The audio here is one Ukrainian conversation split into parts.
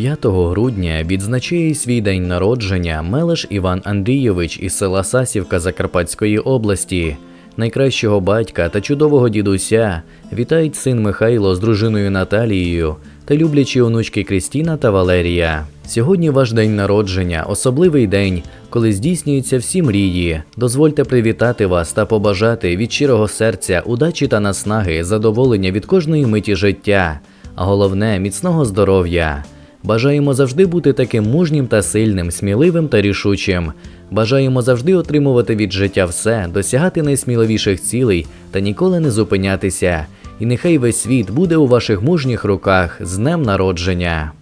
5 грудня відзначає свій день народження Мелеш Іван Андрійович із села Сасівка Закарпатської області. Найкращого батька та чудового дідуся вітають син Михайло з дружиною Наталією та люблячі онучки Крістіна та Валерія. Сьогодні ваш день народження, особливий день, коли здійснюються всі мрії. Дозвольте привітати вас та побажати від щирого серця удачі та наснаги, задоволення від кожної миті життя, а головне міцного здоров'я. Бажаємо завжди бути таким мужнім та сильним, сміливим та рішучим. Бажаємо завжди отримувати від життя все, досягати найсміливіших цілей та ніколи не зупинятися. І нехай весь світ буде у ваших мужніх руках з днем народження.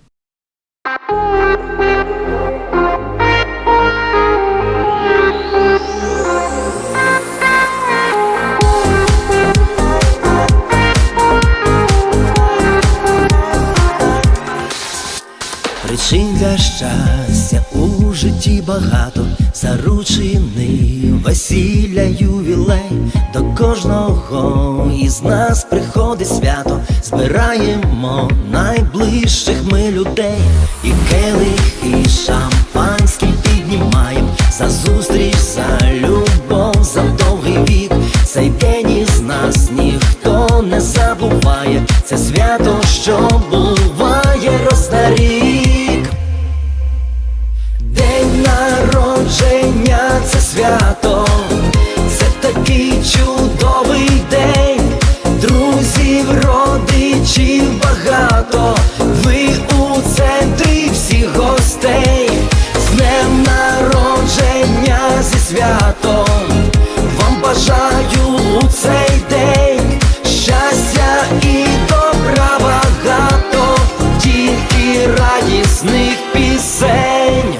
Причин для щастя у житті багато, заручений весілля, ювілей, до кожного із нас приходить свято, збираємо найближчих ми людей, і келих, і шампанський піднімаєм за зустріч, за любов, за довгий вік. Цей день із нас ніхто не забуває, це свято, що буває святом, вам бажаю у цей день щастя і добра багато, тільки радісних пісень.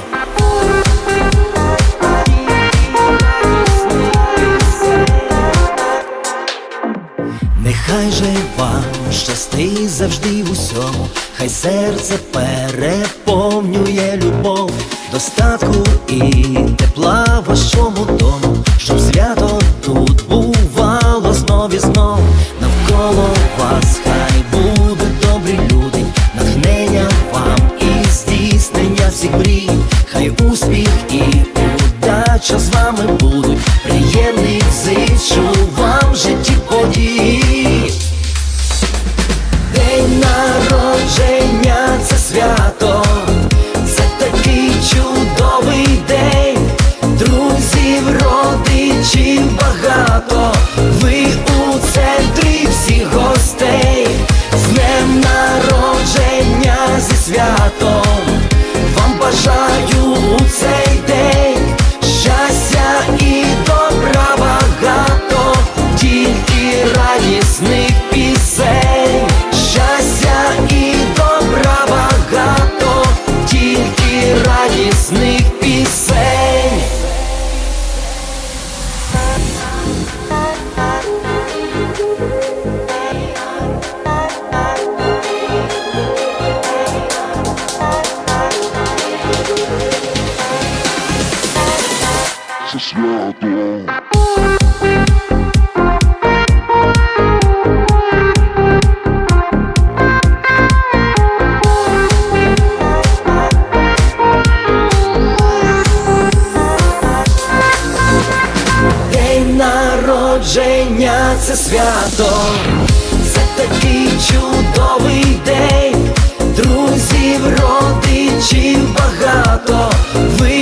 Нехай же вам щастить завжди в усьому, хай серце переповнює любов, достатку і тепла вашому дому, щоб свято тут бувало знов і знов, навколо вас хай будуть добрі люди, натхнення вам і здійснення всіх мрій, хай успіх і удача з вами будуть, приємних зичу бажаю це свято. Народження це свято, це такий чудовий день, друзів, родичів багато. Ви